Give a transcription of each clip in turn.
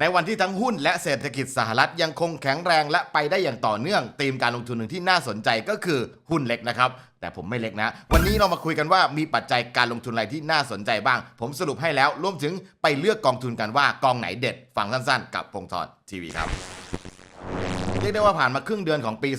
ในวันที่ทั้งหุ้นและเศรษฐกิจสหรัฐยังคงแข็งแรงและไปได้อย่างต่อเนื่องธีมการลงทุนหนึ่งที่น่าสนใจก็คือหุ้นเล็กนะครับ แต่ผมไม่เล็กนะ วันนี้เรามาคุยกันว่ามีปัจจัยการลงทุนอะไรที่น่าสนใจบ้าง ผมสรุปให้แล้วรวมถึงไปเลือกกองทุนกันว่ากองไหนเด็ด ฟังสั้นๆ กับพงศธรทีวีครับ เรียกได้ว่าผ่านมาครึ่งเดือนของปี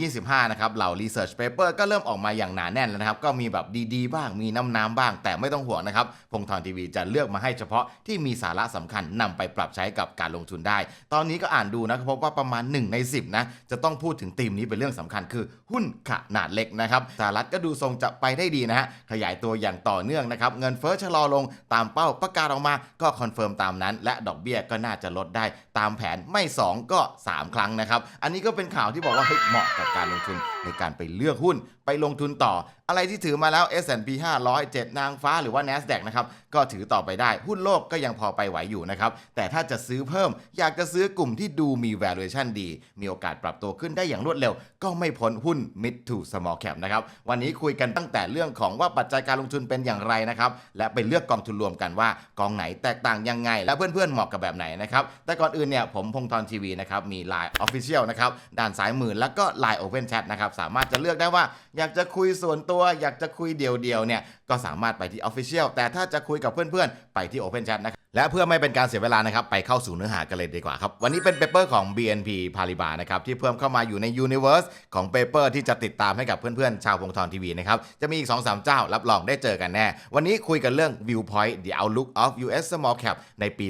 2025 นะครับ เหล่า Research Paper ก็เริ่มออกมาอย่างหนาแน่นแล้วนะครับ ก็มีแบบดีๆ บ้าง มีน้ำน้ำบ้าง แต่ไม่ต้องห่วงนะครับ พงธรทีวีจะเลือกมาให้เฉพาะที่มีสาระสำคัญนำไปปรับใช้กับการลงทุนได้ ตอนนี้ก็อ่านดูนะครับพบว่าประมาณ 1 ใน 10 นะ จะต้องพูดถึงธีมนี้เป็นเรื่องสำคัญ คือหุ้นขนาดเล็กนะครับสหรัฐก็ดูทรงจะไปได้ดีนะฮะ ขยายตัวอย่างต่อเนื่องนะครับ เงินเฟ้อชะลอลงตามเป้าประกาศออกมา ก็คอนเฟิร์มตามนั้น และดอกเบี้ยก็น่าจะลดได้ตามแผนไม่ 2 ก็ 3 ครั้งนะครับ อันนี้ก็เป็นข่าวที่บอกว่าเฮ้ยเหมาะกับการลงทุนในการไปเลือกหุ้นไปลงทุนต่อ อะไรที่ถือมาแล้ว S&P 500 7 นางฟ้าหรือว่า NASDAQ นะครับ ก็ถือต่อไปได้ หุ้นโลกก็ยังพอไปไหวอยู่นะครับ แต่ถ้าจะซื้อเพิ่ม อยากจะซื้อกลุ่มที่ดูมี valuation ดี มีโอกาสปรับตัวขึ้นได้อย่างรวดเร็ว ก็ไม่พ้นหุ้น mid to small cap นะครับ วันนี้คุยกันตั้งแต่เรื่องของว่าปัจจัยการลงทุนเป็นอย่างไรนะครับ และไปเลือกกองทุนรวมกันว่ากองไหนแตกต่างยังไง และเพื่อนๆเหมาะกับแบบไหนนะครับ แต่ก่อนอื่นเนี่ยผมพงธรทีวีนะครับ มี Line Official นะครับ ด้านซ้ายมือ แล้วก็ Line Open Chat นะครับ สามารถจะเลือกได้ว่าอยากจะคุยส่วนตัว อยากจะคุยเดี่ยวๆเนี่ย ก็สามารถไปที่ Official แต่ถ้าจะคุยกับเพื่อนๆ ไปที่ Open Chat นะครับและเพื่อไม่เป็นการเสียเวลานะครับ ไปเข้าสู่เนื้อหากันเลยดีกว่าครับ วันนี้เป็นเปเปอร์ของ BNP Paribas นะครับ ที่เพิ่มเข้ามาอยู่ใน Universe ของเปเปอร์ที่จะติดตามให้กับเพื่อนๆ ชาวพงธรทีวีนะครับ จะมีอีก 2-3 เจ้ารับรองได้เจอกันแน่ วันนี้คุยกันเรื่อง Viewpoint the Outlook of US Small Cap ในปี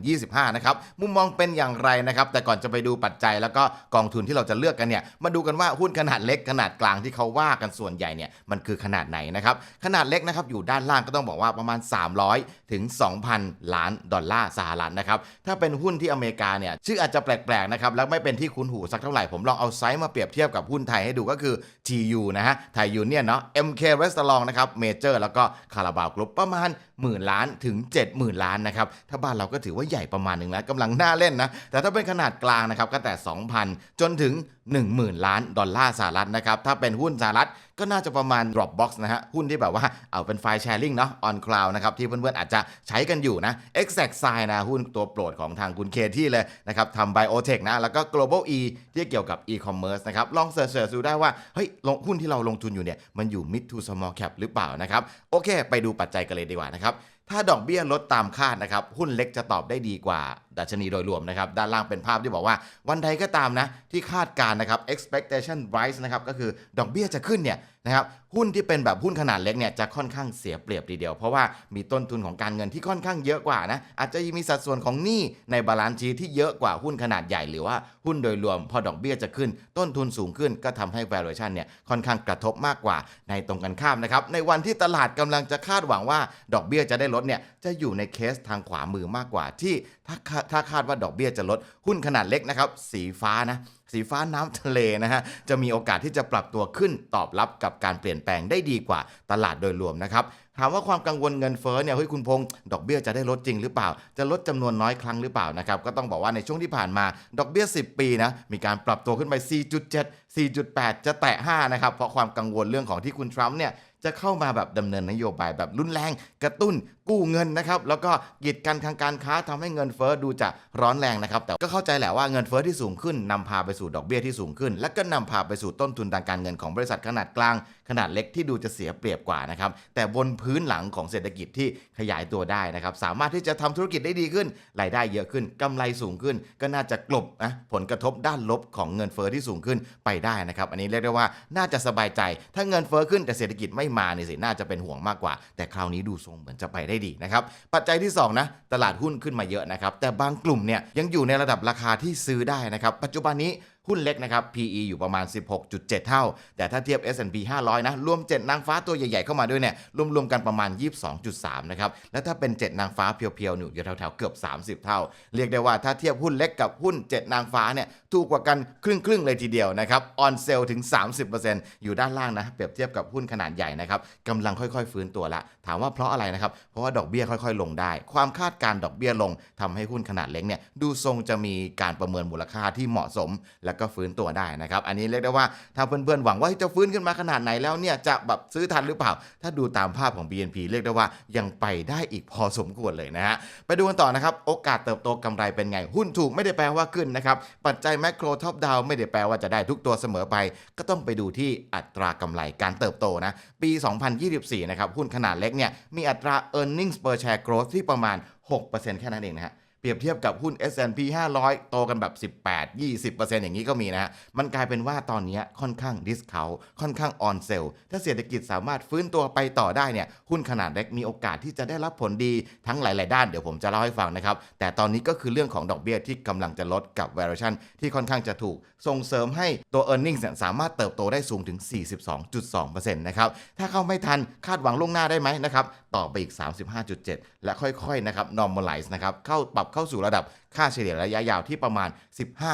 2025 นะครับ มุมมองเป็นอย่างไรนะครับ แต่ก่อนจะไปดูปัจจัยแล้วก็กองทุนที่เราจะเลือกกันเนี่ยมาดูกันว่าหุ้นขนาดเล็กขนาดกลางที่เขาว่ากันส่วนใหญ่เนี่ยมันคือขนาดไหนนะครับขนาดเล็กนะครับอยู่ด้านล่างก็ต้องบอกว่าประมาณ 300 ถึง 2,000 ล้านดอลลาร์สหรัฐนะครับถ้าเป็นหุ้นที่อเมริกาเนี่ยชื่ออาจจะแปลกๆนะครับแล้วไม่เป็นที่คุ้นหูสักเท่าไหร่ผมลองเอาไซส์มาเปรียบเทียบกับหุ้นไทยให้ดูก็คือ TU นะฮะไทยยูเนี่ยเนาะ MK Restaurant นะครับเมเจอร์แล้วก็คาราบาวกรุ๊ปประมาณ หมื่นล้านถึง 70,000 ล้านนะครับ ถ้าบ้านเราก็ถือว่าใหญ่ประมาณหนึ่งแล้วกำลังน่าเล่นนะ แต่ถ้าเป็นขนาดกลางนะครับก็แต่ 2,000 จนถึง 10,000 ล้านดอลลาร์สหรัฐนะครับ ถ้าเป็นหุ้นสหรัฐก็น่าจะประมาณ Dropbox นะฮะ หุ้นที่แบบว่าเอาเป็นไฟล์แชร์ลิงเนาะ on cloud นะครับ ที่เพื่อนๆ อาจจะใช้กันอยู่นะ Exact Sign นะ หุ้นตัวโปรดของทางคุณเคที่เลยนะครับทำ Biotech นะ แล้วก็ Global E ที่เกี่ยวกับ e-commerce นะครับ ลองเสิร์ชๆดูได้ว่า เฮ้ยลงหุ้นที่เราลงทุนอยู่เนี่ยมันอยู่ mid to small cap หรือเปล่านะครับโอเค ไปดูปัจจัยกันเลยดีกว่านะครับ ถ้าดอกเบี้ยลดตามคาดนะครับ หุ้นเล็กจะตอบได้ดีกว่าดัชนีโดยรวมนะครับ ด้านล่างเป็นภาพที่บอกว่า วันใดก็ตามนะ ที่คาดการณ์นะครับ expectation rise นะครับ ก็คือดอกเบี้ยจะขึ้นเนี่ยนะครับหุ้นที่เป็นแบบหุ้นขนาดเล็กเนี่ยจะค่อนข้างเสียเปรียบทีเดียว เพราะว่ามีต้นทุนของการเงินที่ค่อนข้างเยอะกว่านะอาจจะมีสัดส่วนของหนี้ในบาลานซ์ชีทที่เยอะกว่าหุ้นขนาดใหญ่หรือว่าหุ้นโดยรวม พอดอกเบี้ยจะขึ้น ต้นทุนสูงขึ้น ก็ทำให้ valuation เนี่ยค่อนข้างกระทบมากกว่าในตรงกันข้ามนะครับในวันที่ตลาดกำลังจะคาดหวังว่า ดอกเบี้ยจะได้ลดเนี่ยจะอยู่ในเคสทางขวามือมากกว่าที่ ถ้าถ้าคาดว่าดอกเบี้ยจะลดหุ้นขนาดเล็กนะครับ สีฟ้านะ สีฟ้าน้ำทะเลนะฮะ จะมีโอกาสที่จะปรับตัวขึ้นตอบรับกับการเปลี่ยนแปลงได้ดีกว่าตลาดโดยรวมนะครับถามว่าความกังวลเงินเฟ้อเนี่ยเฮ้ยคุณพงศ์ดอกเบี้ยจะได้ลดจริงหรือเปล่า จะลดจำนวนน้อยครั้งหรือเปล่านะครับก็ต้องบอกว่าในช่วงที่ผ่านมาดอกเบี้ย 10 ปีนะมีการปรับตัวขึ้นไป 4.7 4.8 จะแตะ 5 นะครับ เพราะความกังวลเรื่องของที่คุณทรัมป์เนี่ยจะเข้ามาแบบดำเนินนโยบายแบบรุนแรงกระตุ้นกู้เงินนะครับแล้วก็กีดกันทางการค้าทำให้เงินเฟ้อดูจะร้อนแรงนะครับแต่ก็เข้าใจแหละว่าเงินเฟ้อที่สูงขึ้นนำพาไปสู่ดอกเบี้ยที่สูงขึ้น และก็นำพาไปสู่ต้นทุนทางการเงินของบริษัทขนาดกลาง ขนาดเล็กที่ดูจะเสียเปรียบกว่านะครับแต่บนพื้นหลังของเศรษฐกิจที่ขยายตัวได้นะครับสามารถที่จะทำธุรกิจได้ดีขึ้นรายได้เยอะขึ้นกำไรสูงขึ้น ก็น่าจะกลบนะผลกระทบด้านลบของเงินเฟ้อที่สูงขึ้นไปได้นะครับอันนี้เรียกได้ว่าน่าจะสบายใจ ถ้าเงินเฟ้อขึ้นแต่เศรษฐกิจไม่มาเนี่ยสิน่าจะเป็นห่วงมากกว่า แต่คราวนี้ดูทรงเหมือนจะไปได้ดีนะครับ ปัจจัยที่ 2 นะ ตลาดหุ้นขึ้นมาเยอะนะครับ แต่บางกลุ่มเนี่ยยังอยู่ในระดับราคาที่ซื้อได้นะครับ ปัจจุบันนี้ หุ้นเล็กนะครับ PE อยู่ประมาณ 16.7 เท่า แต่ถ้าเทียบ S&P 500 นะ รวม 7 นางฟ้าตัวใหญ่ๆเข้ามาด้วยเนี่ย รวมๆกันประมาณ 22.3 นะครับ แล้วถ้าเป็น 7 นางฟ้าเพียวๆอยู่แถวๆเกือบ 30 เท่า เรียกได้ว่าถ้าเทียบหุ้นเล็กกับหุ้น 7 นางฟ้าเนี่ย ถูกกว่ากันครึ่งๆเลยทีเดียวนะครับออนเซลถึง 30%อยู่ด้านล่างนะ เปรียบเทียบกับหุ้นขนาดใหญ่นะครับกำลังค่อยๆ ฟื้นตัวละ ถามว่าเพราะอะไรนะครับ เพราะว่าดอกเบี้ยค่อยๆ ลงได้ ความคาดการณ์ดอกเบี้ยลงทำให้หุ้นขนาดเล็กเนี่ยดูทรงจะมีการประเมินมูลค่าที่เหมาะสม แล้วก็ฟื้นตัวได้นะครับ อันนี้เรียกได้ว่าถ้าเพื่อนๆหวังว่าจะฟื้นขึ้นมาขนาดไหนแล้วเนี่ยจะแบบซื้อทันหรือเปล่า ถ้าดูตามภาพของ BNP เรียกได้ว่ายังไปได้อีกพอสมควรเลยนะฮะไปดูกันต่อนะครับโอกาสเติบโตกำไรเป็นไง หุ้นถูกไม่ได้แปลว่าขึ้นนะครับปัจจัยแมกโรท็อปดาวไม่ได้แปลว่าจะได้ทุกตัวเสมอไป ก็ต้องไปดูที่อัตรากำไรการเติบโตนะปี 2024 นะครับหุ้นขนาดเล็กเนี่ยมีอัตรา earnings per share growth ที่ประมาณ 6%แค่นั้นเองนะฮะ เปรียบเทียบกับหุ้น S&P 500 โตกันแบบ 18 20%อย่างนี้ก็มีนะฮะมันกลายเป็นว่าตอนนี้ค่อนข้างดิสคาค่อนข้างออนเซลถ้าเศรษฐกิจสามารถฟื้นตัวไปต่อได้เนี่ยหุ้นขนาดเล็กมีโอกาสที่จะได้รับผลดีทั้งหลาย ๆ ด้านเดี๋ยวผมจะเล่าให้ฟังนะครับ แต่ตอนนี้ก็คือเรื่องของดอกเบี้ยที่กำลังจะลดกับ valuation ที่ค่อนข้างจะถูก ส่งเสริมให้ตัว e a r n i n g เนี่ยสามารถเติบโตได้สูงถึง 42.2%นะครับถ้าเข้าไม่ทันคาดหวังล่วงหน้าได้ไหมนะครับต่อไปอีก 35.7 และค่อย ๆ นะครับ normalize นะครับเข้าปรับเข้าสู่ระดับค่าเฉลี่ยระยะยาวที่ประมาณ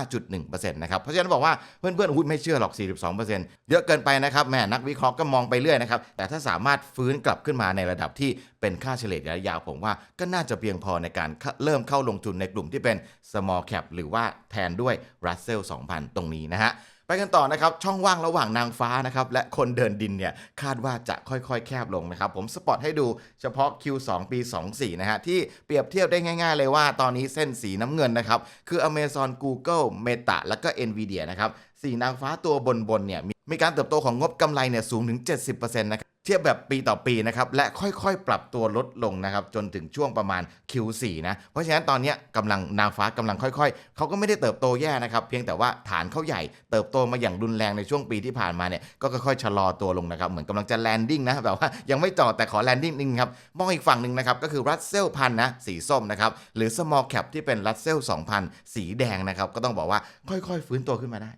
15.1%นะครับ เพราะฉะนั้นบอกว่าเพื่อนๆหุ้ยไม่เชื่อหรอก 42%เยอะเกินไปนะครับแม่นักวิเคราะห์ก็มองไปเรื่อยนะครับ แต่ถ้าสามารถฟื้นกลับขึ้นมาในระดับที่เป็นค่าเฉลี่ยระยะยาวผมว่าก็น่าจะเพียงพอในการเริ่มเข้าลงทุนในกลุ่มที่เป็น small cap หรือว่าแทนด้วย Russell 2000 ตรงนี้นะฮะ ไปกันต่อนะครับ ช่องว่างระหว่างนางฟ้านะครับและคนเดินดินเนี่ยคาดว่าจะค่อยๆ แคบลงนะครับ ผมสปอตให้ดูเฉพาะ Q2 ปี 24 นะฮะ ที่เปรียบเทียบได้ง่ายๆเลยว่าตอนนี้เส้นสีน้ำเงินนะครับ คือ Amazon Google Meta แล้วก็ Nvidia นะครับสีนางฟ้าตัวบนๆเนี่ยมีมีการเติบโตของงบกำไรเนี่ยสูงถึง 70%นะครับเทียบแบบปีต่อปีนะครับและค่อยๆ ปรับตัวลดลงนะครับจนถึงช่วงประมาณ Q4 นะเพราะฉะนั้นตอนนี้กำลังนางฟ้ากำลังค่อยๆ เขาก็ไม่ได้เติบโตแย่นะครับเพียงแต่ว่าฐานเขาใหญ่เติบโตมาอย่างรุนแรงในช่วงปีที่ผ่านมาเนี่ยก็ค่อยๆชะลอตัวลงนะครับเหมือนกำลังจะแลนดิ้งนะแบบว่ายังไม่จอดแต่ขอแลนดิ้งนึงครับมองอีกฝั่งหนึ่งนะครับก็คือรัสเซลพันนะสีส้มนะครับหรือ small cap ที่เป็นรัสเซล2,000 สีแดงนะครับก็ต้องบอกว่าค่อยๆ ฟื้นตัวขึ้นมาได้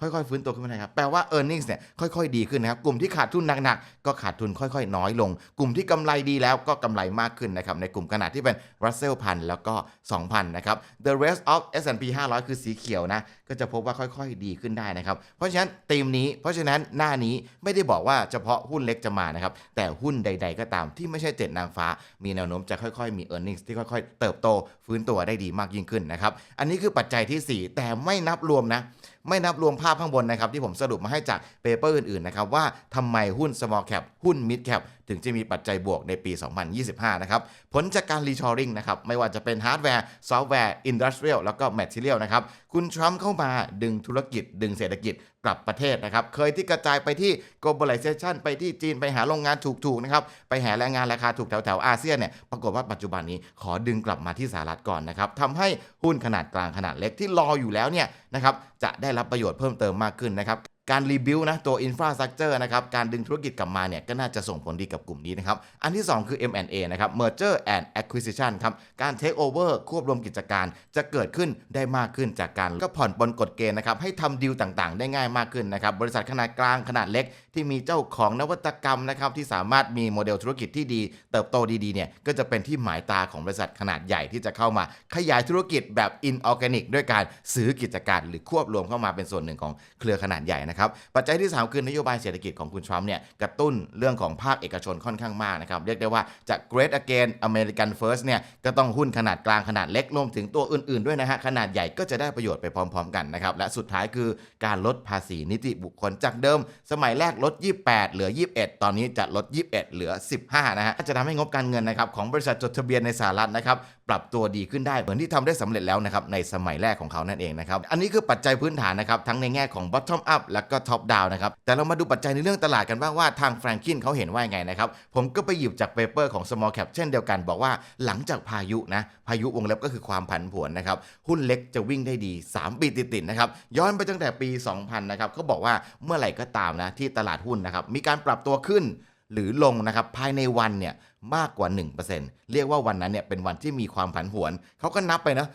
ค่อยๆฟื้นตัวขึ้นมาได้ครับแปลว่า e a r n i n g เนี่ยค่อยๆดีขึ้นนะครับกลุ่มที่ขาดทุนหนักๆก็ขาดทุนค่อยๆ น้อยลง กลุ่มที่กำไรดีแล้วก็กำไรมากขึ้นนะครับในกลุ่มขนาดที่เป็น Russell พันแล้วก็ 2,000 นะครับ The rest of S&P 500 คือสีเขียวนะก็จะพบว่าค่อยๆ ดีขึ้นได้นะครับเพราะฉะนั้นธีมนี้ เพราะฉะนั้นหน้านี้ไม่ได้บอกว่าเฉพาะหุ้นเล็กจะมานะครับแต่หุ้นใด ๆ ก็ตามที่ไม่ใช่เจ็ดนางฟ้า มีแนวโน้มจะค่อยๆมี e a r n i n g ที่ค่อยๆ เติบโตฟื้นตัวได้ดีมากยิ่งขึ้นนะครับอันนี้คือปัจจัยที่ 4 แต่ไม่นับรวมนะไม่นับรวมภาพข้างบนนะครับที่ผมสรุปมาให้จากเปเปอร์อื่นๆนะครับว่าทำไมหุ้น small cap หุ้น mid cap ถึงจะมีปัจจัยบวกในปี 2025 นะครับ ผลจากการ reshoring นะครับ ไม่ว่าจะเป็นฮาร์ดแวร์ ซอฟต์แวร์ อินดัสเทรียล แล้วก็ material นะครับ คุณทรัมป์เข้ามาดึงธุรกิจ ดึงเศรษฐกิจกลับประเทศนะครับ เคยที่กระจายไปที่ globalization ไปที่จีนไปหาโรงงานถูกๆนะครับ ไปหาแรงงานราคาถูกแถวๆอาเซียนเนี่ย ปรากฏว่าปัจจุบันนี้ขอดึงกลับมาที่สหรัฐก่อนนะครับทำให้หุ้นขนาดกลางขนาดเล็กที่รออยู่แล้วเนี่ยนะครับ จะได้รับประโยชน์เพิ่มเติมมากขึ้นนะครับ การรีบิวนะตัว Infrastructure นะครับการดึงธุรกิจกลับมาเนี่ยก็น่าจะส่งผลดีกับกลุ่มนี้นะครับ อันที่ 2 คือ M&A นะครับ Merger and Acquisition ครับการ Take Over ควบรวมกิจการจะเกิดขึ้นได้มากขึ้นจากการก็ผ่อนปลนกฎเกณฑ์นะครับให้ทำดีลต่างๆ ได้ง่ายมากขึ้นนะครับบริษัทขนาดกลางขนาดเล็ก ที่มีเจ้าของนวัตกรรมนะครับที่สามารถมีโมเดลธุรกิจที่ดี เติบโตดีๆเนี่ยก็จะเป็นที่หมายตาของบริษัทขนาดใหญ่ที่จะเข้ามา ขยายธุรกิจแบบ inorganic ด้วยการซื้อกิจการ หรือควบรวมเข้ามาเป็นส่วนหนึ่งของเครือขนาดใหญ่นะครับปัจจัยที่ 3 คือนโยบายเศรษฐกิจของคุณทรัมป์เนี่ยกระตุ้นเรื่องของภาคเอกชนค่อนข้างมากนะครับเรียกได้ว่าจาก Great Again American First เนี่ยก็ต้องหุ้นขนาดกลางขนาดเล็กรวมถึงตัวอื่นๆด้วยนะฮะขนาดใหญ่ก็จะได้ประโยชน์ไปพร้อม ๆ กันนะครับและสุดท้ายคือการลดภาษีนิติบุคคลจากเดิม สมัยแรกลด 28 เหลือ 21 ตอนนี้จะลด 21 เหลือ 15 นะฮะจะทำให้งบการเงินนะครับของบริษัทจดทะเบียนในสหรัฐนะครับปรับตัวดีขึ้นได้เหมือนที่ทำได้สำเร็จแล้วนะครับในสมัยแรกของเขานั่นเองนะครับอันนี้คือปัจจัยพื้นฐานนะครับทั้งในแง่ของ bottom up แล้วก็ top down นะครับ แต่เรามาดูปัจจัยในเรื่องตลาดกันบ้างว่าทางแฟรงกินเขาเห็นว่ายังไงนะครับ ผมก็ไปหยิบจากเปเปอร์ของ small cap เช่นเดียวกันบอกว่าหลังจากพายุนะ พายุวงเล็บก็คือความผันผวนนะครับ หุ้นเล็กจะวิ่งได้ดี 3 ปีติดๆนะครับ ย้อนไปตั้งแต่ปี 2000 นะครับเขาบอกว่าเมื่อไหร่ก็ตามนะที่ตลาดหุ้นนะครับมีการปรับตัวขึ้นหรือลงนะครับภายในวันเนี่ย มากกว่า 1%เรียกว่าวันนั้นเนี่ยเป็นวันที่มีความผันผวนเขาก็นับไปนะ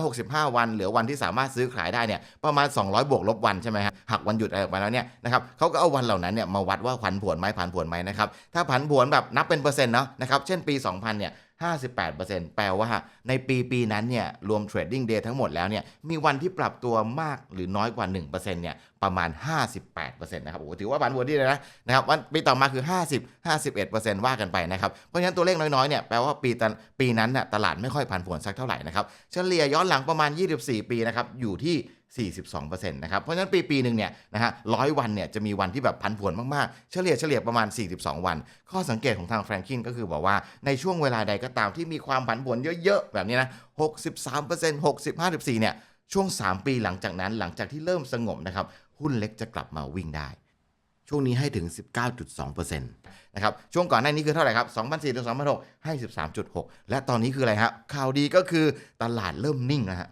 365 วัน เหลือวันที่สามารถซื้อขายได้เนี่ยประมาณ 200 บวกลบวันใช่ไหมฮะหักวันหยุดอะไรออกไปแล้วเนี่ยนะครับเขาก็เอาวันเหล่านั้นเนี่ยมาวัดว่าผันผวนไหมผันผวนไหมนะครับถ้าผันผวนแบบนับเป็นเปอร์เซ็นต์เนาะนะครับเช่นปี 2000เนี่ย 58%แปลว่าในปีปีนั้นเนี่ยรวมเทรดดิ้งเดย์ทั้งหมดแล้วเนี่ยมีวันที่ปรับตัวมากหรือน้อยกว่า 1%เนี่ยประมาณ 58%นะครับโอ้ถือว่าผันผวนที่เลยนะนะครับวันปีต่อมาคือ 50 51%ว่ากันไปนะครับเพราะฉะนั้นตัวเลขน้อยๆเนี่ยแปลว่าปีตนปีนั้นน่ะตลาดไม่ค่อยผันผวนสักเท่าไหร่นะครับเฉลี่ยย้อนหลังประมาณ 24 ปีนะครับอยู่ที่ 42%นะครับเพราะฉะนั้นปีปีหนึ่งเนี่ยนะฮะร้อยวันเนี่ยจะมีวันที่แบบพันผวนมาก ๆ เฉลี่ยเฉลี่ยประมาณ 42 วัน ข้อสังเกตของทางแฟรงกินก็คือบอกว่าในช่วงเวลาใดก็ตามที่มีความผันผวนเยอะ ๆ แบบนี้นะ 63% 60 54เนี่ยช่วง 3 ปีหลังจากนั้นหลังจากที่เริ่มสงบนะครับหุ้นเล็กจะกลับมาวิ่งได้ ช่วงนี้ให้ถึง 19.2%นะครับช่วงก่อนหน้านี้คือเท่าไหร่ครับ2004ถึง2006ให้13.6 และตอนนี้คืออะไรฮะข่าวดีก็คือตลาดเริ่มนิ่งแล้วฮะ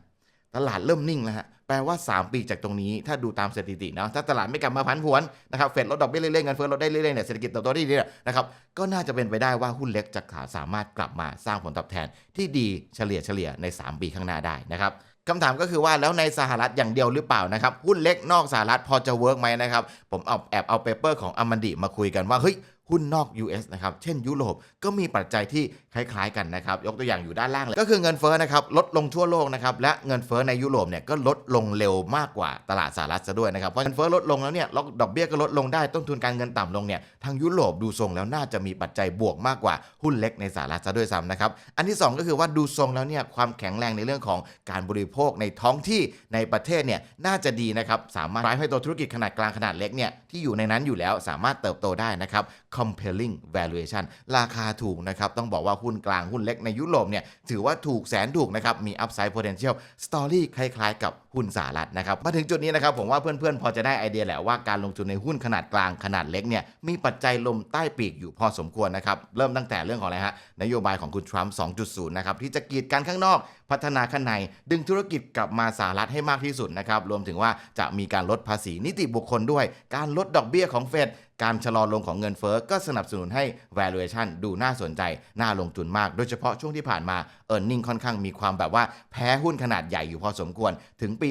ตลาดเริ่มนิ่งแล้วฮะ แปลว่า 3 ปีจากตรงนี้ถ้าดูตามสถิตินะถ้าตลาดไม่กลับมาพันผวนนะครับเฟดลดดอกเบี้ยเรื่อยๆเงินเฟ้อลดได้เรื่อยๆเนี่ยเศรษฐกิจเติบโตได้ดีนะครับก็น่าจะเป็นไปได้ว่าหุ้นเล็กจะสามารถกลับมาสร้างผลตอบแทนที่ดีเฉลี่ยเฉลี่ยใน 3 ปีข้างหน้าได้นะครับคำถามก็คือว่าแล้วในสหรัฐอย่างเดียวหรือเปล่านะครับหุ้นเล็กนอกสหรัฐพอจะเวิร์กไหมนะครับผมเอาแอบเอาเปเปอร์ของอมันดิมาคุยกันว่าเฮ้ย หุ้นนอก US นะครับ เช่นยุโรปก็มีปัจจัยที่คล้ายๆกันนะครับ ยกตัวอย่างอยู่ด้านล่างเลย ก็คือเงินเฟ้อนะครับ ลดลงทั่วโลกนะครับ และเงินเฟ้อในยุโรปเนี่ยก็ลดลงเร็วมากกว่าตลาดสหรัฐซะด้วยนะครับ เพราะเงินเฟ้อลดลงแล้วเนี่ยดอกเบี้ยก็ลดลงได้ต้นทุนการเงินต่ำลงเนี่ยทางยุโรปดูทรงแล้วน่าจะมีปัจจัยบวกมากกว่าหุ้นเล็กในสหรัฐซะด้วยซ้ำนะครับ อันที่ 2 ก็คือว่าดูทรงแล้วเนี่ยความแข็งแรงในเรื่องของการบริโภคในท้องที่ในประเทศเนี่ยน่าจะดีนะครับสามารถให้ตัวธุรกิจขนาดกลางขนาดเล็กเนี่ยที่อยู่ในนั้นอยู่แล้วสามารถเติบโตได้นะครับ compelling valuation ราคาถูกนะครับ ต้องบอกว่าหุ้นกลางหุ้นเล็กในยุโรปเนี่ยถือว่าถูกแสนถูกนะครับ มี upside potential story คล้ายๆ กับหุ้นสหรัฐนะครับ มาถึงจุดนี้นะครับ ผมว่าเพื่อนๆ พอจะได้ไอเดียแหละว่าการลงทุนในหุ้นขนาดกลางขนาดเล็กเนี่ยมีปัจจัยลมใต้ปีกอยู่พอสมควรนะครับ เริ่มตั้งแต่เรื่องของอะไรฮะนโยบายของคุณทรัมป์ 2.0 นะครับที่จะกีดกันข้างนอกพัฒนาข้างใน ดึงธุรกิจกลับมาสหรัฐให้มากที่สุดนะครับรวมถึงว่าจะมีการลดภาษีนิติบุคคลด้วย การลดดอกเบี้ยของเฟด การชะลอลงของเงินเฟ้อก็สนับสนุนให้ valuation ดูน่าสนใจ น่าลงทุนมาก โดยเฉพาะช่วงที่ผ่านมา e a r n i n g ค่อนข้างมีความแบบว่าแพ้หุ้นขนาดใหญ่อยู่พอสมควร ถึงปี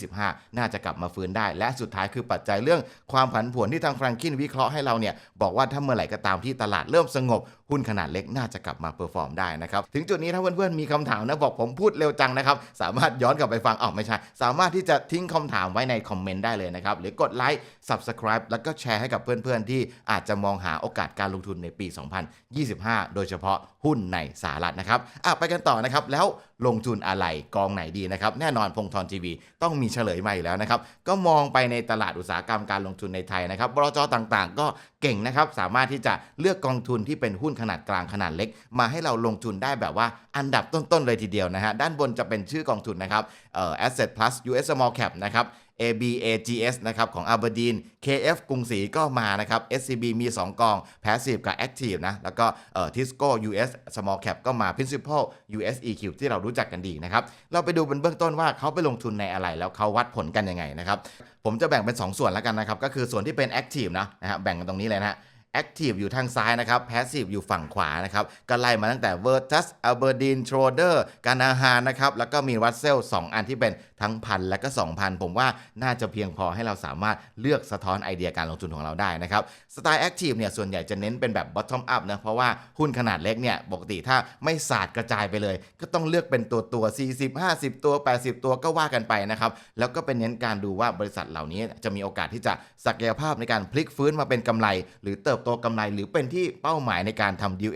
2025 น่าจะกลับมาฟื้นได้ และสุดท้ายคือปัจจัยเรื่องความผันผวนที่ทางแฟรงกินวิเคราะห์ให้เราเนี่ยบอกว่าถ้าเมื่อไหร่ก็ตามที่ตลาดเริ่มสงบ หุ้นขนาดเล็กน่าจะกลับมาเปอร์ฟอร์มได้นะครับ ถึงจุดนี้ถ้าเพื่อนๆมีคำถามนะบอกผมพูดเร็วจังนะครับ สามารถย้อนกลับไปฟังออกไม่ใช่ สามารถที่จะทิ้งคำถามไว้ในคอมเมนต์ได้เลยนะครับ หรือกดไลค์ subscribe แล้วก็แชร์ให้กับเพื่อนๆ ที่อาจจะมองหาโอกาสการลงทุนในปี 2025 โดยเฉพาะหุ้นในสหรัฐนะครับอะไปกันต่อนะครับ แล้วลงทุนอะไรกองไหนดีนะครับ แน่นอนพงทรทีวีต้องมีเฉลยมาอยู่แล้วนะครับ ก็มองไปในตลาดอุตสาหกรรมการลงทุนในไทยนะครับบลจต่างๆ ก็ เก่งนะครับ สามารถที่จะเลือกกองทุนที่เป็นหุ้นขนาดกลางขนาดเล็ก มาให้เราลงทุนได้แบบว่าอันดับต้นๆเลยทีเดียวนะฮะด้านบนจะเป็นชื่อกองทุนนะครับเอ่อ Asset Plus US Small Cap นะครับ ABAGS นะครับของ Aberdeen KF กรุงศรีก็มานะครับ SCB มี 2 กอง Passive กับ Active นะ แล้วก็เอ่อ Tisco US Small Cap ก็มา Principal USEQ ที่เรารู้จักกันดีนะครับ เราไปดูเป็นเบื้องต้นว่าเขาไปลงทุนในอะไรแล้วเขาวัดผลกันยังไงนะครับ ผมจะแบ่งเป็น 2 ส่วนแล้วกันนะครับ ก็คือส่วนที่เป็น Active นะนะฮะแบ่งกันตรงนี้เลยนะฮะ Active อยู่ทางซ้ายนะครับ Passive อยู่ฝั่งขวานะครับ ก็ไล่มาตั้งแต่ Vertus Aberdeen Schroeder การอาหารนะครับ แล้วก็มี Russell 2 อันที่เป็นทั้งพันและก็ 2,000 ผมว่าน่าจะเพียงพอให้เราสามารถเลือกสะท้อนไอเดียการลงทุนของเราได้นะครับสไตล์ Active เนี่ยส่วนใหญ่จะเน้นเป็นแบบ Bottom Up นะเพราะว่าหุ้นขนาดเล็กเนี่ยปกติถ้าไม่สาดกระจายไปเลย ก็ต้องเลือกเป็นตัวตัว 40 50 ตัว 80 ตัวก็ว่ากันไปนะครับแล้วก็เป็นเน้นการดูว่าบริษัทเหล่านี้จะมีโอกาสที่จะศักยภาพในการพลิกฟื้นมาเป็นกำไร หรือเติบโตกำไร หรือเป็นที่เป้าหมายในการทำ deal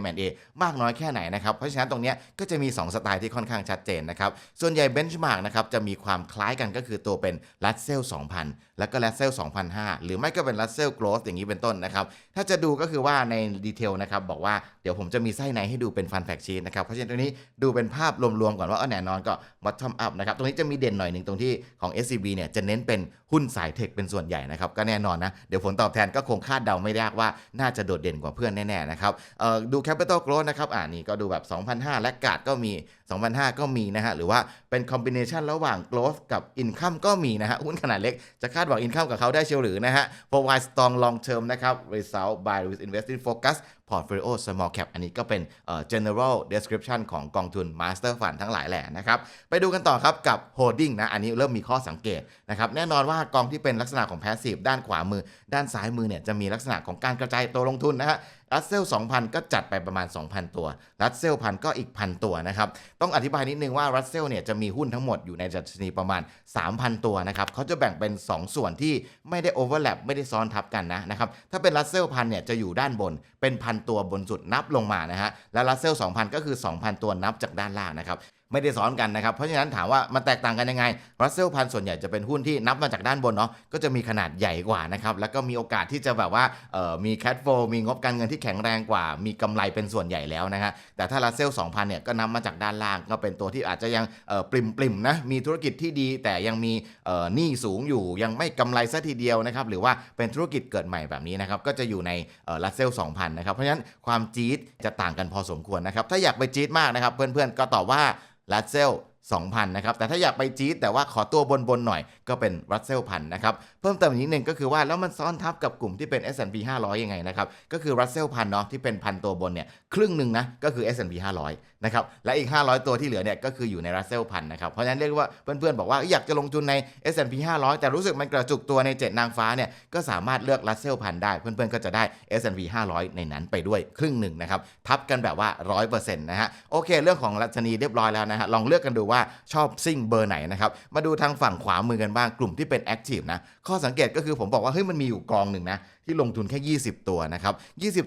M&A มากน้อยแค่ไหนนะครับเพราะฉะนั้นตรงนี้ก็จะมี 2 สไตล์ที่ค่อนข้างชัดเจนนะครับส่วนใหญ่ benchmark นะครับจะมีความคล้ายกันก็คือตัวเป็น Russell 2000 แล้วก็ Russell 2005 หรือไม่ก็เป็น Russell Growth อย่างนี้เป็นต้นนะครับ ถ้าจะดูก็คือว่าในดีเทลนะครับ บอกว่าเดี๋ยวผมจะมีไส้ในให้ดูเป็นฟันแฟกชีนะครับ เพราะฉะนั้นตรงนี้ดูเป็นภาพรวมๆก่อนว่าเออแน่นอนก็ bottom up นะครับ ตรงนี้จะมีเด่นหน่อยหนึ่งตรงที่ของ SCB เนี่ยจะเน้นเป็นหุ้นสายเทคเป็นส่วนใหญ่นะครับก็แน่นอนนะเดี๋ยวผลตอบแทนก็คงคาดเดาไม่ยากว่าน่าจะโดดเด่นกว่าเพื่อนแน่ๆนะครับเออดู Capital Growth นะครับอ่านี่ก็ดูแบบ 2005 และกาดก็มี 2005 ก็มีนะฮะ หรือว่าเป็นคอมบิเนชันระหว่าง growth กับ income ก็มีนะฮะ หุ้นขนาดเล็กจะคาดหวัง income กับเขาได้เชียวหรือนะฮะ provide strong long term นะครับ result by risk investing focus portfolio small cap อันนี้ก็เป็นเอ่อ general description ของกองทุน master fund ทั้งหลายแหละนะครับ ไปดูกันต่อครับกับ holding นะ อันนี้เริ่มมีข้อสังเกตนะครับ แน่นอนว่ากองที่เป็นลักษณะของ passive ด้านขวามือ ด้านซ้ายมือเนี่ยจะมีลักษณะของการกระจายตัวลงทุนนะฮะรัสเซล2,000 ก็จัดไปประมาณ 2,000 ตัว รัสเซลพันก็อีกพันตัวนะครับ ต้องอธิบายนิดนึงว่ารัสเซลเนี่ยจะมีหุ้นทั้งหมดอยู่ในดัชนีประมาณ 3,000 ตัวนะครับเขาจะแบ่งเป็น 2 ส่วนที่ไม่ได้โอเวอร์แลปไม่ได้ซ้อนทับกันนะนะครับ ถ้าเป็นรัสเซลพันเนี่ยจะอยู่ด้านบน เป็นพันตัวบนสุดนับลงมานะฮะและรัสเซล2,000 ก็คือ 2,000 ตัวนับจากด้านล่างนะครับ ไม่ได้ซ้อนกันนะครับ เพราะฉะนั้นถามว่ามันแตกต่างกันยังไงรัสเซลพันส่วนใหญ่จะเป็นหุ้นที่นับมาจากด้านบนเนาะก็จะมีขนาดใหญ่กว่านะครับแล้วก็มีโอกาสที่จะแบบว่ามีแค f โฟมีงบการเงินที่แข็งแรงกว่า มีกำไรเป็นส่วนใหญ่แล้วนะฮะแต่ถ้ารัสเซล2,000เนี่ยก็นำมาจากด้านล่างก็เป็นตัวที่อาจจะยังปริมปริมนะมีธุรกิจที่ดี แต่ยังมีหนี้สูงอยู่ยังไม่กำไรซะทีเดียวนะครับหรือว่าเป็นธุรกิจเกิดใหม่แบบนี้นะครับก็จะอยู่ในรัสเซล2,000นะครับเพราะฉะนั้นความจี๊ดจะต่างกันพอสมควรนะครับถ้าอยากไปจี๊ดมากนะครับเพื่อนๆก็ตอบว่ารัสเซล2,000นะครับ แต่ถ้าอยากไปจี๊ดแต่ว่าขอตัวบนบนหน่อยก็เป็นรัสเซลพันนะครับ เพิ่มเติมอีกนิดนึงก็คือว่า แล้วมันซ้อนทับกับกลุ่มที่เป็น S&P 500 ยังไงนะครับ ก็คือรัสเซลพันเนาะที่เป็นพันตัวบนเนี่ย ครึ่งหนึ่งนะ ก็คือ S&P 500 นะครับและอีก 500 ตัวที่เหลือเนี่ยก็คืออยู่ในรัสเซลพันนะครับ เพราะฉะนั้นเรียกว่าเพื่อนๆ บอกว่าอยากจะลงทุนใน S&P 500 แต่รู้สึกมันกระจุกตัวใน 7 นางฟ้าเนี่ยก็สามารถเลือกรัสเซลพันได้ เพื่อนๆ ก็จะได้ S&P 500 ในนั้นไปด้วยครึ่งหนึ่งนะครับ ทับกันแบบว่า 100%นะฮะโอเค เรื่องของรัชนีเรียบร้อยแล้วนะฮะลองเลือกกันดูว่าชอบซิ่งเบอร์ไหนนะครับมาดูทางฝั่งขวามือกันบ้างกลุ่มที่เป็นแอคทีฟนะข้อสังเกตก็คือผมบอกว่าเฮ้ยมันมีอยู่กองหนึ่งนะที่ลงทุนแค่ 20 ตัวนะครับ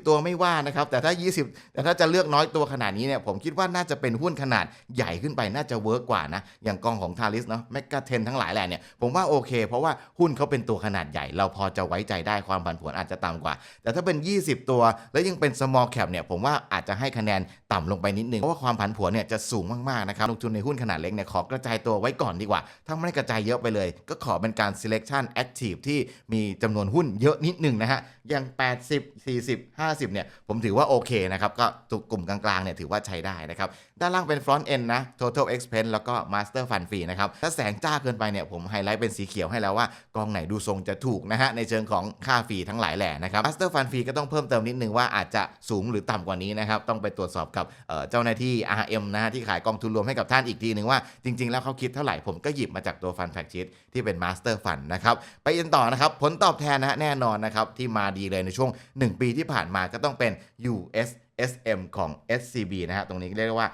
20 ตัวไม่ว่านะครับแต่ถ้า 20 แต่ถ้าจะเลือกน้อยตัวขนาดนี้เนี่ยผมคิดว่าน่าจะเป็นหุ้นขนาดใหญ่ขึ้นไปน่าจะเวิร์กกว่านะ อย่างกองของทาริสเนาะแมกกาเทนทั้งหลายแหละเนี่ยผมว่าโอเค เพราะว่าหุ้นเขาเป็นตัวขนาดใหญ่ เราพอจะไว้ใจได้ความผันผวนอาจจะต่ำกว่า แต่ถ้าเป็น 20 ตัว แล้วยังเป็น small cap เนี่ยผมว่าอาจจะให้คะแนนต่ำลงไปนิดนึงเพราะว่าความผันผวนเนี่ยจะสูงมากๆนะครับลงทุนในหุ้นขนาดเล็กเนี่ยขอกระจายตัวไว้ก่อนดีกว่า ถ้าไม่กระจายเยอะไปเลย ก็ขอเป็นการ selection active ที่มีจำนวนหุ้นเยอะนิดนึงนะฮะอย่าง 80 40 50เนี่ยผมถือว่าโอเคนะครับก็กลุ่มกลางๆเนี่ยถือว่าใช้ได้นะครับ ด้านล่างเป็น front end นะ total expense แล้วก็ master fund fee นะครับ ถ้าแสงจ้าเกินไปเนี่ยผมไฮไลท์เป็นสีเขียวให้แล้วว่ากองไหนดูทรงจะถูกนะฮะในเชิงของค่าฟรีทั้งหลายแหล่นะครับ master fund fee ก็ต้องเพิ่มเติมนิดนึงว่าอาจจะสูงหรือต่ำกว่านี้นะครับต้องไปตรวจสอบกับเอ่อเจ้าหน้าที่ RM นะฮะที่ขายกองทุนรวมให้กับท่านอีกทีหนึ่งว่าจริง ๆ แล้วเขาคิดเท่าไหร่ผมก็หยิบมาจากตัว fund fact sheet ที่เป็น master fund นะครับไปกันต่อนะครับผลตอบแทนนะฮะแน่นอนนะครับที่มาดีเลยในช่วง 1 ปีที่ผ่านมาก็ต้องเป็น US SM ของ SCB นะฮะตรงนี้เรียกว่า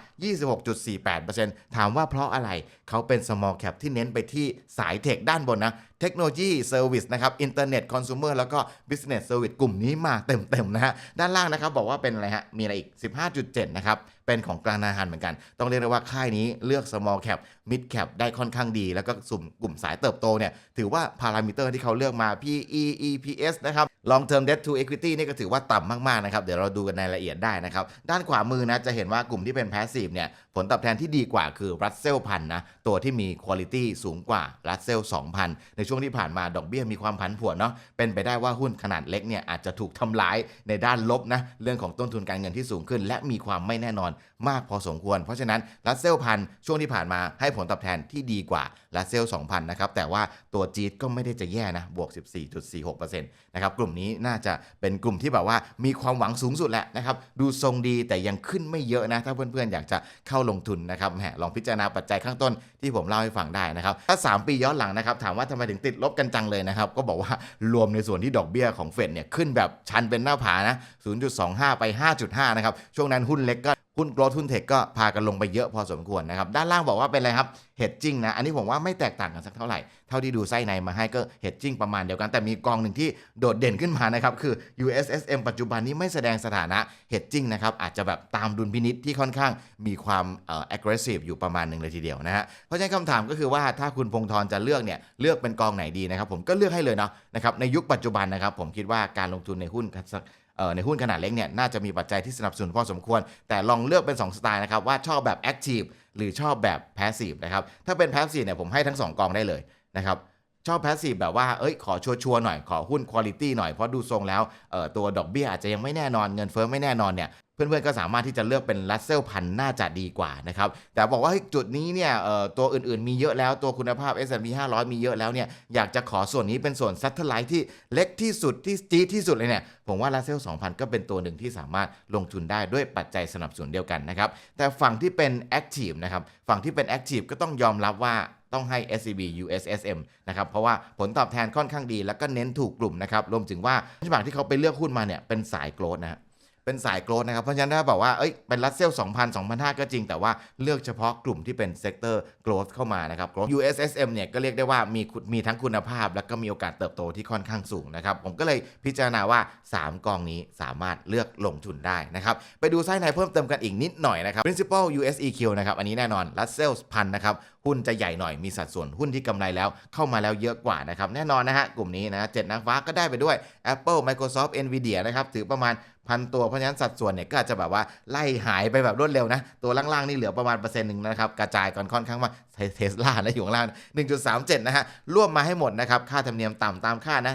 26.48%ถามว่าเพราะอะไรเขาเป็น small cap ที่เน้นไปที่สายเทคด้านบนนะ เทคโนโลยีเซอร์วิสนะครับอินเทอร์เน็ตคอน sumer แล้วก็ business service กลุ่มนี้มาเต็มๆนะฮะด้านล่างนะครับบอกว่าเป็นอะไรฮะมีอะไรอีก 15.7 นะครับเป็นของกลางนาฮันเหมือนกัน ต้องเรียกได้ว่าค่ายนี้เลือก small cap mid cap ได้ค่อนข้างดี แล้วก็สุ่มกลุ่มสายเติบโตเนี่ยถือว่าพารามิเตอร์ที่เขาเลือกมา PE EPS นะครับ long term debt to equity นี่ก็ถือว่าต่ำมากๆนะครับเดี๋ยวเราดูกันในรายละเอียดได้นะครับด้านขวามือนะจะเห็นว่ากลุ่มที่เป็น passive เนี่ยผลตอบแทนที่ดีกว่าคือ Russell พันนะตัวที่มีคุณ i t y สูงกว่า Russell 2,000ในช่วงที่ผ่านมาดอกเบี้ยมีความผันผวนเนาะเป็นไปได้ว่าหุ้นขนาดเล็กเนี่ยอาจจะถูกทำร้ายในด้านลบนะเรื่องของต้นทุนการเงินที่สูงขึ้น และมีความไม่แน่นอนมากพอสมควร เพราะฉะนั้น Russell พันช่วงที่ผ่านมาให้ผลตอบแทนที่ดีกว่า Russell 2,000นะครับแต่ว่าตัวจีดก็ไม่ได้จะแย่นะบวก 14.46%นะครับกลุ่มนี้น่าจะเป็นกลุ่มที่แบบว่ามีความหวังสูงสุดแหละนะครับดูทรงดีแต่ยังขึ้นไม่เยอะนะถ้าเพื่อนๆอยากจะเข้าลงทุนนะครับแหมลองพิจารณาปัจจัยข้างต้นที่ผมเล่าให้ฟังได้นะครับถ้า 3 ปีย้อนหลังนะครับถามว่าทำไมถึงติดลบกันจังเลยนะครับก็บอกว่ารวมในส่วนที่ดอกเบี้ยของเฟดเนี่ยขึ้นแบบชันเป็นหน้าผานะ0.25 ไป 5.5 นะครับช่วงนั้นหุ้นเล็กก็ หุ้นโกลดหุ้นเทคก็พากันลงไปเยอะพอสมควรนะครับ ด้านล่างบอกว่าเป็นอะไรครับเฮดจิ้งนะ อันนี้ผมว่าไม่แตกต่างกันสักเท่าไหร่ เท่าที่ดูไส้ในมาให้ก็เฮดจิ้งประมาณเดียวกัน แต่มีกองหนึ่งที่โดดเด่นขึ้นมานะครับ คือ USSM ปัจจุบันนี้ไม่แสดงสถานะเฮดจิ้งนะครับ อาจจะแบบตามดุลพินิษที่ค่อนข้างมีความเอ่อ aggressive อยู่ประมาณหนึ่งเลยทีเดียวนะฮะ เพราะฉะนั้นคำถามก็คือว่าถ้าคุณพงธรจะเลือกเนี่ยเลือกเป็นกองไหนดีนะครับผมก็เลือกให้เลยเนาะนะครับในยุคปัจจุบันนะครับผมคิดว่าการลงทุนในหุ้น ในหุ้นขนาดเล็กเนี่ยน่าจะมีปัจจัยที่สนับสนุนพอสมควร แต่ลองเลือกเป็น 2 สไตล์นะครับว่าชอบแบบแอคทีฟหรือชอบแบบแพสซีฟนะครับถ้าเป็นแพสซีฟเนี่ยผมให้ทั้ง 2 กองได้เลยนะครับ ชอบ Passive แบบว่า เอ้ย ขอชัวร์ๆหน่อย ขอหุ้น Quality หน่อย เพราะดูทรงแล้ว เอ่อ ตัวดอกเบี้ยอาจจะยังไม่แน่นอน เงินเฟ้อไม่แน่นอนเนี่ย เพื่อนๆ ก็สามารถที่จะเลือกเป็นรัสเซลพันน่าจะดีกว่านะครับ แต่บอกว่าจุดนี้เนี่ย เอ่อ ตัวอื่นๆ มีเยอะแล้ว ตัวคุณภาพ S&P 500 มีเยอะแล้วเนี่ย อยากจะขอส่วนนี้เป็นส่วนซัตเทอร์ไลท์ที่เล็กที่สุดที่จี๊ดที่สุดเลยเนี่ย ผมว่ารัสเซล2,000 ก็เป็นตัวหนึ่งที่สามารถลงทุนได้ด้วยปัจจัยสนับสนุนเดียวกันนะครับ แต่ฝั่งที่เป็น Active นะครับ ฝั่งที่เป็น Active ก็ต้องยอมรับว่า ต้องให้ SCB USSM นะครับเพราะว่าผลตอบแทนค่อนข้างดี แล้วก็เน้นถูกกลุ่มนะครับรวมถึงว่าฉบับที่เขาไปเลือกหุ้นมาเนี่ยเป็นสายโกลดนะฮะ เป็นสายโกลดนะครับ เพราะฉะนั้นถ้าบอกว่าเอ้ยเป็นรัสเซล2,000 2,500 ก็จริง แต่ว่าเลือกเฉพาะกลุ่มที่เป็นเซกเตอร์โกลดเข้ามานะครับ growth USSM เนี่ยก็เรียกได้ว่ามีมีทั้งคุณภาพ แล้วก็มีโอกาสเติบโตที่ค่อนข้างสูงนะครับ ผมก็เลยพิจารณาว่า 3 กองนี้สามารถเลือกลงทุนได้นะครับ ไปดูไส้ในเพิ่มเติมกันอีกนิดหน่อยนะครับ principal USEQ นะครับ อันนี้แน่นอนรัสเซลพันนะครับหุ้นจะใหญ่หน่อยมีสัดส่วนหุ้นที่กำไรแล้วเข้ามาแล้วเยอะกว่านะครับแน่นอนนะฮะกลุ่มนี้นะเจ็ดนางฟ้าก็ได้ไปด้วย Apple Microsoft Nvidia นะครับถือประมาณ พันตัวเพราะฉะนั้นสัดส่วนเนี่ยก็อาจจะแบบว่าไล่หายไปแบบรวดเร็วนะ ตัวล่างๆนี่เหลือประมาณเปอร์เซ็นต์หนึ่งนะครับกระจายก่อนค่อนข้างว่า เทสลานะอยู่ข้างล่าง 1.37 นะฮะรวมมาให้หมดนะครับ ค่าธรรมเนียมต่ำตามค่านะ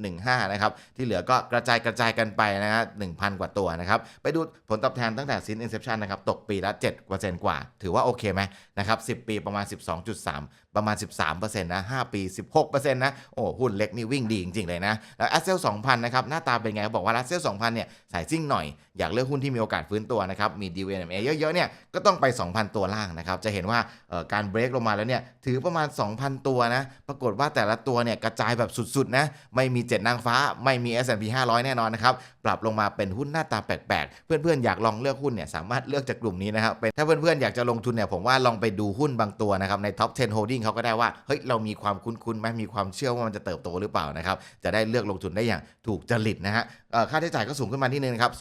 0.15 นะครับ ที่เหลือก็กระจายกระจายกันไปนะฮะ 1,000 กว่าตัวนะครับ ไปดูผลตอบแทนตั้งแต่ซิน Inception นะครับ ตกปีละ 7%กว่า ถือว่าโอเคไหมนะครับ 10 ปีประมาณ 12.3ประมาณ 13%นะ 5 ปี 16%นะ โอ้ หุ้นเล็กนี่วิ่งดีจริง ๆ เลยนะ แล้ว a s เซล2,000 นะครับ หน้าตาเป็นไง บอกว่า a s เซล2,000 เนี่ย สายซิ่งหน่อย อยากเลือกหุ้นที่มีโอกาสฟื้นตัวนะครับ มี DVNMA เยอะๆ เนี่ยก็ต้องไป 2,000 ตัวล่างนะครับ จะเห็นว่าการเบรกลงมาแล้วเนี่ยถือประมาณ 2,000 ตัวนะ ปรากฏว่าแต่ละตัวเนี่ยกระจายแบบสุดๆ นะ ไม่มี 7 นางฟ้า ไม่มี S&P 500 แน่นอนนะครับ ปรับลงมาเป็นหุ้นหน้าตาแปลกๆ เพื่อนๆ อยากลองเลือกหุ้นเนี่ยสามารถเลือกจากกลุ่มนี้นะครับ ถ้าเพื่อนๆ อยากจะลงทุนเนี่ยผมว่าลองไปดูหุ้นบางตัวนะครับใน Top 10 Holding เขาก็ได้ว่าเฮ้ยเรามีความคุ้นๆไหมมีความเชื่อว่ามันจะเติบโตหรือเปล่านะครับจะได้เลือกลงทุนได้อย่างถูกจริตนะฮะค่าใช้จ่ายก็สูงขึ้นมาที่นึงนะครับ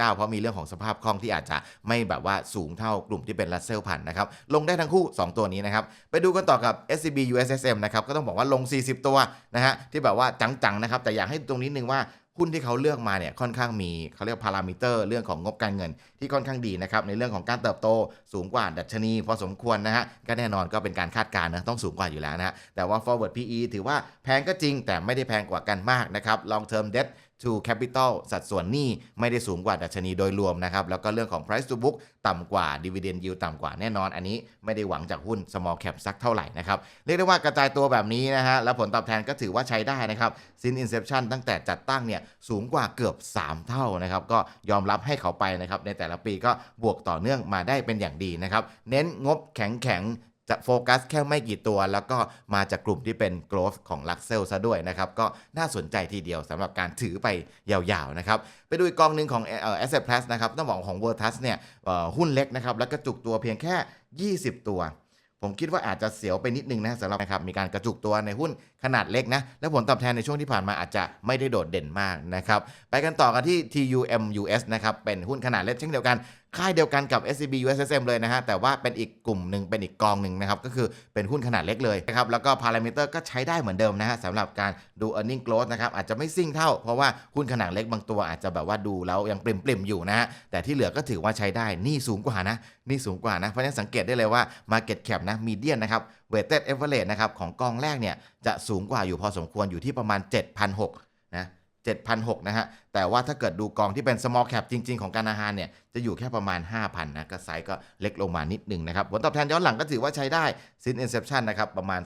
0.19 เพราะมีเรื่องของสภาพคล่องที่อาจจะไม่แบบว่าสูงเท่ากลุ่มที่เป็นรัสเซลพันนะครับลงได้ทั้งคู่ 2 ตัวนี้นะครับไปดูกันต่อกับ SCB USSM นะครับก็ต้องบอกว่าลง 40 ตัวนะฮะที่แบบว่าจังๆนะครับแต่อยากให้ตรงนี้นึงว่าหุ้นที่เขาเลือกมาเนี่ยค่อนข้างมีเขาเรียกพารามิเตอร์เรื่องของงบการเงินที่ค่อนข้างดีนะครับในเรื่องของการเติบโตสูงกว่าดัชนี พอสมควรนะฮะก็แน่นอนก็เป็นการคาดการณ์นะต้องสูงกว่าอยู่แล้วนะฮะแต่ว่า forward PE ถือว่าแพงก็จริงแต่ไม่ได้แพงกว่ากันมากนะครับ long term debt to capital สัดส่วนหนี้ไม่ได้สูงกว่าดัชนีโดยรวมนะครับ แล้วก็เรื่องของ price to book ต่ำกว่า dividend yield ต่ำกว่าแน่นอน อันนี้ไม่ได้หวังจากหุ้น small cap สักเท่าไหร่นะครับ เรียกได้ว่ากระจายตัวแบบนี้นะฮะ แล้วผลตอบแทนก็ถือว่าใช้ได้นะครับ since inception ตั้งแต่จัดตั้งเนี่ยสูงกว่าเกือบ 3 เท่านะครับ ก็ยอมรับให้เขาไปนะครับ ในแต่ละปีก็บวกต่อเนื่องมาได้เป็นอย่างดีนะครับ เน้นงบแข็งแข็ง จะโฟกัสแค่ไม่กี่ตัว แล้วก็มาจากกลุ่มที่เป็น growth ของ l u x e l ซะด้วยนะครับ ก็น่าสนใจทีเดียวสำหรับการถือไปยาวๆนะครับ ไปดูอีกกองหนึ่งของเอ่อ Asset Plus นะครับต้องบอกของ Vertus เนี่ยหุ้นเล็กนะครับ แล้วกระจุกตัวเพียงแค่ 20 ตัว ผมคิดว่าอาจจะเสียวไปนิดนึงนะสำหรับนะครับมีการกระจุกตัวในหุ้นขนาดเล็กนะ และผลตอบแทนในช่วงที่ผ่านมาอาจจะไม่ได้โดดเด่นมากนะครับไปกันต่อกันที่ TUMUS นะครับเป็นหุ้นขนาดเล็กเช่นเดียวกัน ค่ายเดียวกันกับ SCB USSM เลยนะฮะ แต่ว่าเป็นอีกกลุ่มหนึ่งเป็นอีกกองหนึ่งนะครับ ก็คือเป็นหุ้นขนาดเล็กเลยนะครับ แล้วก็พารามิเตอร์ก็ใช้ได้เหมือนเดิมนะฮะสำหรับการดู e a r n i n g growth นะครับ อาจจะไม่ซิ่งเท่า เพราะว่าหุ้นขนาดเล็กบางตัวอาจจะแบบว่าดูแล้วยังปริมๆอยู่นะฮะ แต่ที่เหลือก็ถือว่าใช้ได้หนี่สูงกว่านะหนี่สูงกว่านะ เพราะฉะนั้นสังเกตได้เลยว่า market cap นะ median นะครับ weighted average นะครับของกองแรกเนี่ยจะสูงกว่าอยู่พอสมควรอยู่ที่ประมาณ7,600นะ7,600นะฮะ แต่ว่าถ้าเกิดดูกองที่เป็น small cap จริง ๆ ของการอาหารเนี่ยจะอยู่แค่ประมาณ 5,000นะก็ไซส์ก็เล็กลงมานิดหนึ่งนะครับ ผลตอบแทนย้อนหลังก็ถือว่าใช้ได้ since inception นะครับประมาณ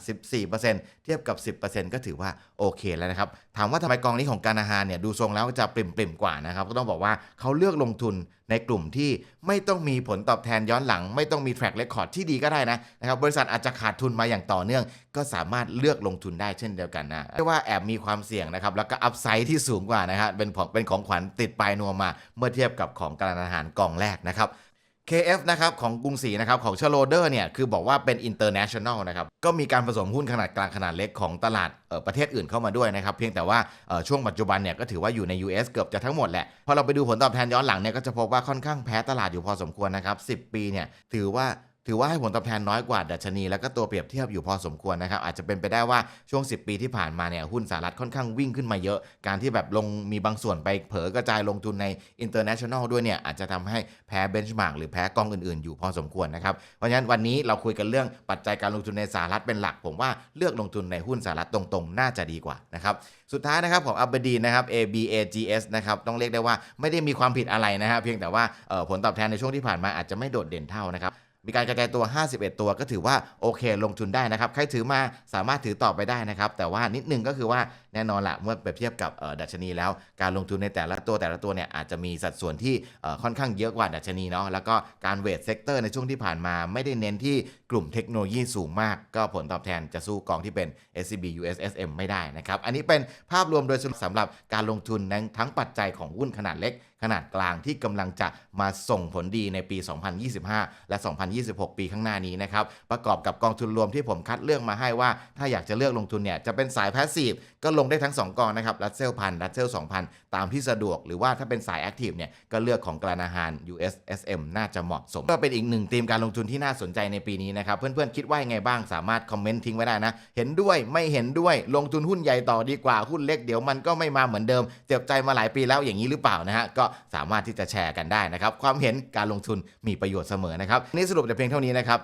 14%เทียบกับ 10%ก็ถือว่าโอเคแล้วนะครับ ถามว่าทำไมกองนี้ของการอาหารเนี่ยดูทรงแล้วจะปริ่มๆกว่านะครับ ก็ต้องบอกว่าเขาเลือกลงทุนในกลุ่มที่ไม่ต้องมีผลตอบแทนย้อนหลัง ไม่ต้องมี track record ที่ดีก็ได้นะนะครับบริษัทอาจจะขาดทุนมาอย่างต่อเนื่อง ก็สามารถเลือกลงทุนได้เช่นเดียวกันนะเรียกว่าแอบมีความเสี่ยงนะครับแล้วก็อัพไซด์ที่สูงกว่านะฮะเป็นของเป็นของขวัญติดปลายนวมมา เมื่อเทียบกับของการอาหารกล่องแรกนะครับ KF นะครับของกรุงศรีนะครับของชโลเดอร์เนี่ยคือบอกว่าเป็น international นะครับก็มีการผสมหุ้นขนาดกลางขนาดเล็กของตลาดเอ่อประเทศอื่นเข้ามาด้วยนะครับเพียงแต่ว่าช่วงปัจจุบันเนี่ยก็ถือว่าอยู่ใน US เกือบจะทั้งหมดแหละพอเราไปดูผลตอบแทนย้อนหลังเนี่ยก็จะพบว่าค่อนข้างแพ้ตลาดอยู่พอสมควรนะครับ10 ปีเนี่ยถือว่า ถือว่าให้ผลตอบแทนน้อยกว่าดัชนี แล้วก็ตัวเปรียบเทียบอยู่พอสมควรนะครับ อาจจะเป็นไปได้ว่าช่วง 10 ปีที่ผ่านมาเนี่ยหุ้นสหรัฐค่อนข้างวิ่งขึ้นมาเยอะ การที่แบบลงมีบางส่วนไปเผลอกระจายลงทุนใน international ด้วยเนี่ยอาจจะทำให้แพ้เบนช์มาร์กหรือแพ้กองอื่นๆ อยู่พอสมควรนะครับ เพราะฉะนั้นวันนี้เราคุยกันเรื่องปัจจัยการลงทุนในสหรัฐเป็นหลัก ผมว่าเลือกลงทุนในหุ้นสหรัฐตรงๆ น่าจะดีกว่านะครับสุดท้ายนะครับของอับดีนะครับ ABAGS นะครับต้องเรียกได้ว่าไม่ได้มีความผิดอะไรนะฮะเพียงแต่ว่าผลตอบแทนในช่วงที่ผ่านมาอาจจะไม่โดดเด่นเท่านะครับ มีการกระจายตัว 51 ตัวก็ถือว่าโอเคลงทุนได้นะครับ ใครถือมาสามารถถือต่อไปได้นะครับ แต่ว่านิดนึงก็คือว่า แน่นอนละเมื่อเปรียบเทียบกับดัชนีแล้ว การลงทุนในแต่ละตัวแต่ละตัวเนี่ยอาจจะมีสัดส่วนที่ค่อนข้างเยอะกว่าดัชนีเนาะแล้วก็การเวทเซกเตอร์ในช่วงที่ผ่านมาไม่ได้เน้นที่กลุ่มเทคโนโลยีสูงมาก ก็ผลตอบแทนจะสู้กองที่เป็น SCB USSM ไม่ได้นะครับอันนี้เป็นภาพรวมโดยสรุปสำหรับการลงทุนในทั้งปัจจัยของหุ้นขนาดเล็กขนาดกลางที่กำลังจะมาส่งผลดีในปี 2025 และ 2026 ปีข้างหน้านี้นะครับ ประกอบกับกองทุนรวมที่ผมคัดเลือกมาให้ว่า ถ้าอยากจะเลือกลงทุนเนี่ย จะเป็นสายแพสซีฟ ก็ลงได้ทั้ง 2 กองนะครับรัสเซลพันรัสเซล2,000ตามที่สะดวก หรือว่าถ้าเป็นสายแอคทีฟเนี่ยก็เลือกของกลานาหาร USSM น่าจะเหมาะสม ก็เป็นอีกหนึ่งธีมการลงทุนที่น่าสนใจในปีนี้นะครับ เพื่อนๆ คิดว่ายังไงบ้างสามารถคอมเมนต์ทิ้งไว้ได้นะ เห็นด้วยไม่เห็นด้วยลงทุนหุ้นใหญ่ต่อดีกว่าหุ้นเล็กเดี๋ยวมันก็ไม่มาเหมือนเดิมเจ็บใจมาหลายปีแล้วอย่างนี้หรือเปล่านะฮะก็สามารถที่จะแชร์กันได้นะครับความเห็นการลงทุนมีประโยชน์เสมอนะครับนี่สรุปแต่เพียงเท่านี้นะครับ